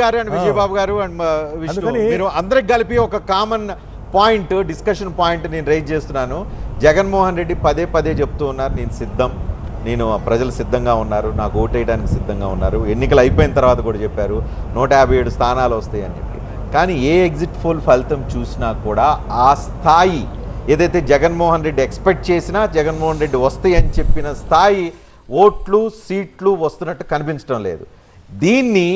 గారు అండ్ విజయబాబు గారు అండ్ విష్ణు. మీరు అందరికి కలిపి ఒక కామన్ పాయింట్ డిస్కషన్ పాయింట్ నేను రైజ్ చేస్తున్నాను. జగన్మోహన్ రెడ్డి పదే పదే చెప్తూ ఉన్నారు నేను సిద్ధం. నేను ప్రజలు సిద్ధంగా ఉన్నారు. నాకు ఓటేయడానికి సిద్ధంగా ఉన్నారు. ఎన్నికలు అయిపోయిన తర్వాత కూడా చెప్పారు నూట యాభై ఏడు స్థానాలు వస్తాయి అని చెప్పి. కానీ ఏ ఎగ్జిట్ పోల్ ఫలితం చూసినా కూడా ఆ స్థాయి ఏదైతే జగన్మోహన్ రెడ్డి ఎక్స్పెక్ట్ చేసినా జగన్మోహన్ రెడ్డి వస్తాయి అని చెప్పిన స్థాయి ఓట్లు సీట్లు వస్తున్నట్టు కనిపించడం లేదు. దీన్ని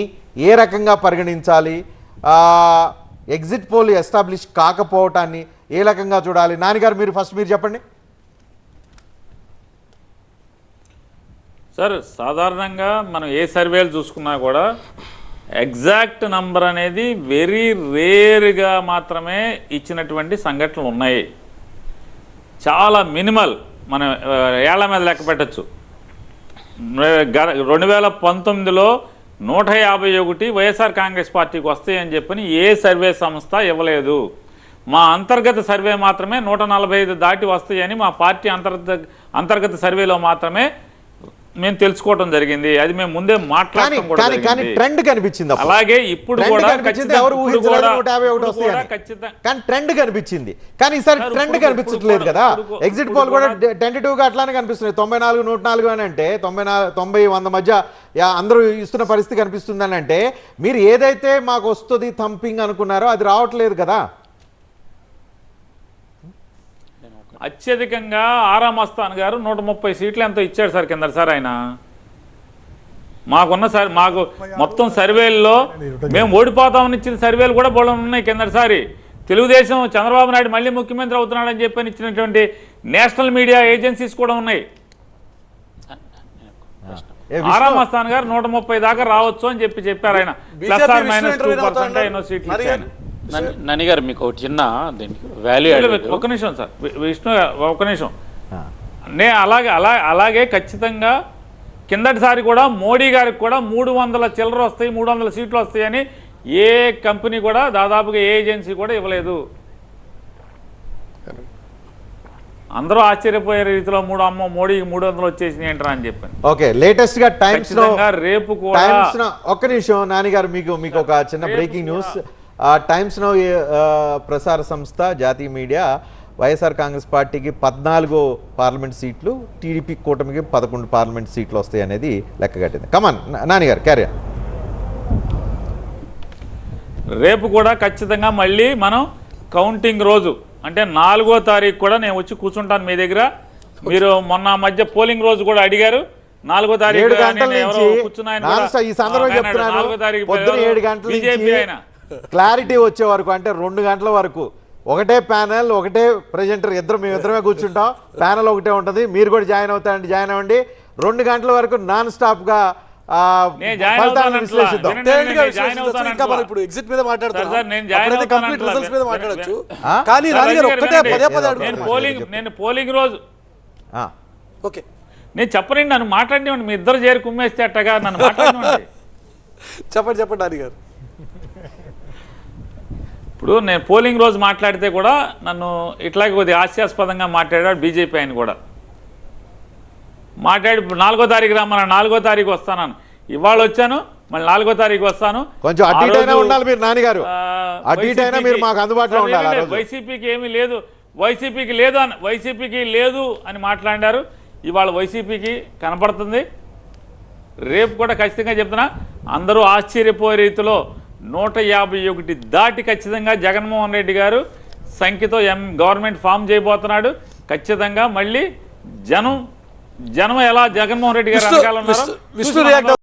ఏ రకంగా పరిగణించాలి? ఎగ్జిట్ పోల్ ఎస్టాబ్లిష్ కాకపోవటాన్ని ఏ రకంగా చూడాలి? నాన్నగారు మీరు ఫస్ట్ మీరు చెప్పండి. సార్ సాధారణంగా మనం ఏ సర్వేలు చూసుకున్నా కూడా ఎగ్జాక్ట్ నంబర్ అనేది వెరీ రేర్గా మాత్రమే ఇచ్చినటువంటి సంఘటనలు ఉన్నాయి. చాలా మినిమల్ మనం ఏళ్ళ మీద లెక్క పెట్టచ్చు. రెండు వేల పంతొమ్మిదిలో నూట యాభై ఒకటి వైఎస్ఆర్ కాంగ్రెస్ పార్టీకి వస్తాయని చెప్పని ఏ సర్వే సంస్థ ఇవ్వలేదు. మా అంతర్గత సర్వే మాత్రమే నూట నలభై ఐదు దాటి వస్తాయని మా పార్టీ అంతర్గత అంతర్గత సర్వేలో మాత్రమే మేము తెలుసుకోవడం జరిగింది. అది మేము ముందే కూడా కానీ. ట్రెండ్ కనిపించింది. అలాగే ఇప్పుడు కూడా ఎవరు కానీ ట్రెండ్ కనిపించింది. కానీ ఈసారి సార్, ట్రెండ్ కనిపించట్లేదు కదా. ఎగ్జిట్ పోల్ కూడా టెంటేటివ్గా అట్లానే కనిపిస్తున్నాయి. తొంభై నాలుగు నూట నాలుగు అని అంటే తొంభై నాలుగు తొంభై వంద మధ్య అందరూ ఇస్తున్న పరిస్థితి కనిపిస్తుందని అంటే మీరు ఏదైతే మాకు వస్తుంది థంపింగ్ అనుకున్నారో అది రావట్లేదు కదా. అత్యధికంగా ఆరా మస్తాన్ గారు నూట ముప్పై సీట్లు ఎంతో ఇచ్చాడు సార్ కింద సార్ ఆయన. మాకున్న సర్ మాకు మొత్తం సర్వేల్లో మేము ఓడిపోతామని ఇచ్చిన సర్వేలు కూడా బోళం ఉన్నాయి కిందసారి తెలుగుదేశం చంద్రబాబు నాయుడు మళ్ళీ ముఖ్యమంత్రి అవుతున్నాడని చెప్పని ఇచ్చినటువంటి నేషనల్ మీడియా ఏజెన్సీస్ కూడా ఉన్నాయి. ఏ విష్ణు- ఆరా మస్తాన్ గారు నూట ముప్పై దాకా రావచ్చు అని చెప్పి చెప్పారు ఆయన. Plus or minus two percent ఎన్నో సీట్లు నని- గారు మీకు ఒక చిన్న దీనికి వాల్యూ ఒక నిమిషం సార్. విష్ణు ఒక నిమిషం. నే అలాగే అలా అలాగే ఖచ్చితంగా కిందటిసారి కూడా మోడీ గారికి కూడా మూడు వందల చిల్లర వస్తాయి మూడు వందల సీట్లు వస్తాయని ఏ కంపెనీ కూడా దాదాపుగా ఏ ఏజెన్సీ కూడా ఇవ్వలేదు. అందరూ ఆశ్చర్యపోయే రీతిలో మూడు అమ్మ మోడీకి మూడు వందలు వచ్చేసినాయి ఏంట్రా అని చెప్పాను. ఓకే లేటెస్ట్గా టైమ్స్ రేపు కూడా టైమ్స్ నో ఒక్క నిమిషం నాన్నగారు మీకు మీకు ఒక చిన్న బ్రేకింగ్ న్యూస్ టైమ్స్ నో ప్రసార సంస్థ జాతీయ మీడియా వైఎస్ఆర్ కాంగ్రెస్ పార్టీకి పద్నాలుగు పార్లమెంట్ సీట్లు టీడీపీ కూటమికి పదకొండు పార్లమెంట్ సీట్లు వస్తాయి అనేది లెక్క కట్టింది కమాన్ నాన్నగారు క్యారియర్ రేపు కూడా ఖచ్చితంగా మళ్ళీ మనం కౌంటింగ్ రోజు అంటే నాలుగో తారీఖు కూడా నేను వచ్చి కూర్చుంటాను మీ దగ్గర. మీరు మొన్న మధ్య పోలింగ్ రోజు కూడా అడిగారు. నాలుగో తారీఖు ఏడు గంటల నేను ఎవరో నుంచి కూర్చున్న ఆయన నాన్న కూడా, సార్ ఈ సందర్భంగా ఆ, ఆయన నాలుగో తారీఖు బీజేపీ ఆయన. క్లారిటీ వచ్చే వరకు అంటే రెండు గంటల వరకు ఒకటే ప్యానెల్ ఒకటే ప్రజెంటర్ ఇద్దరు మేము ఇద్దరమే కూర్చుంటాం ప్యానెల్ ఒకటే ఉంటుంది మీరు కూడా జాయిన్ అవుతారండి జాయిన్ అవ్వండి రెండు గంటల వరకు నాన్ స్టాప్గా ఆ, నేను జాయిన్ ఫలితాలను అవుతానంట్లా. విశ్లేషిద్దాం వినండి. Detailed గా నేను జాయిన్ విశ్లేషించొచ్చు. అవుతాను ఇంకా మనం అంటున్నా. ఇప్పుడు ఎగ్జిట్ మీద నేను ఆ? కానీ గారు ఒక్కటే. పదే పదే నేను పోలింగ్ నేను పోలింగ్ రోజు ఆ. ఓకే నేను చెప్పనండి నన్ను మాట్లాడినివ్వండి మీ ఇద్దరు చేరి కుమ్మేస్తే అట్టగా నన్ను మాట్లాడినివ్వండి చెప్పండి చెప్పండి నాన్నగారు ఇప్పుడు నేను పోలింగ్ రోజు మాట్లాడితే కూడా నన్ను ఇట్లాగే కొద్దిగా హాస్యాస్పదంగా మాట్లాడాడు బీజేపీ ఆయన కూడా. మాట్లాడి నాలుగో తారీఖు రమ్మన్నా నాలుగో తారీఖు వస్తాను ఇవాళ వచ్చాను మళ్ళీ నాలుగో తారీఖు వస్తాను. కొంచెం నాన్నగారు. మీరు మాకు అందుబాటులో ఉండాలి. వైసీపీకి ఏమీ లేదు వైసీపీకి లేదు అని వైసీపీకి లేదు అని మాట్లాడారు. ఇవాళ వైసీపీకి కనపడుతుంది. రేపు కూడా ఖచ్చితంగా చెప్తున్నా అందరూ ఆశ్చర్యపోయే రీతిలో నూట యాభై ఒకటి దాటి ఖచ్చితంగా జగన్మోహన్ రెడ్డి గారు సంఖ్యతో ఎం గవర్నమెంట్ ఫామ్ చేయబోతున్నాడు. ఖచ్చితంగా మళ్ళీ జనం జనం ఎలా జగన్మోహన్ రెడ్డి గారు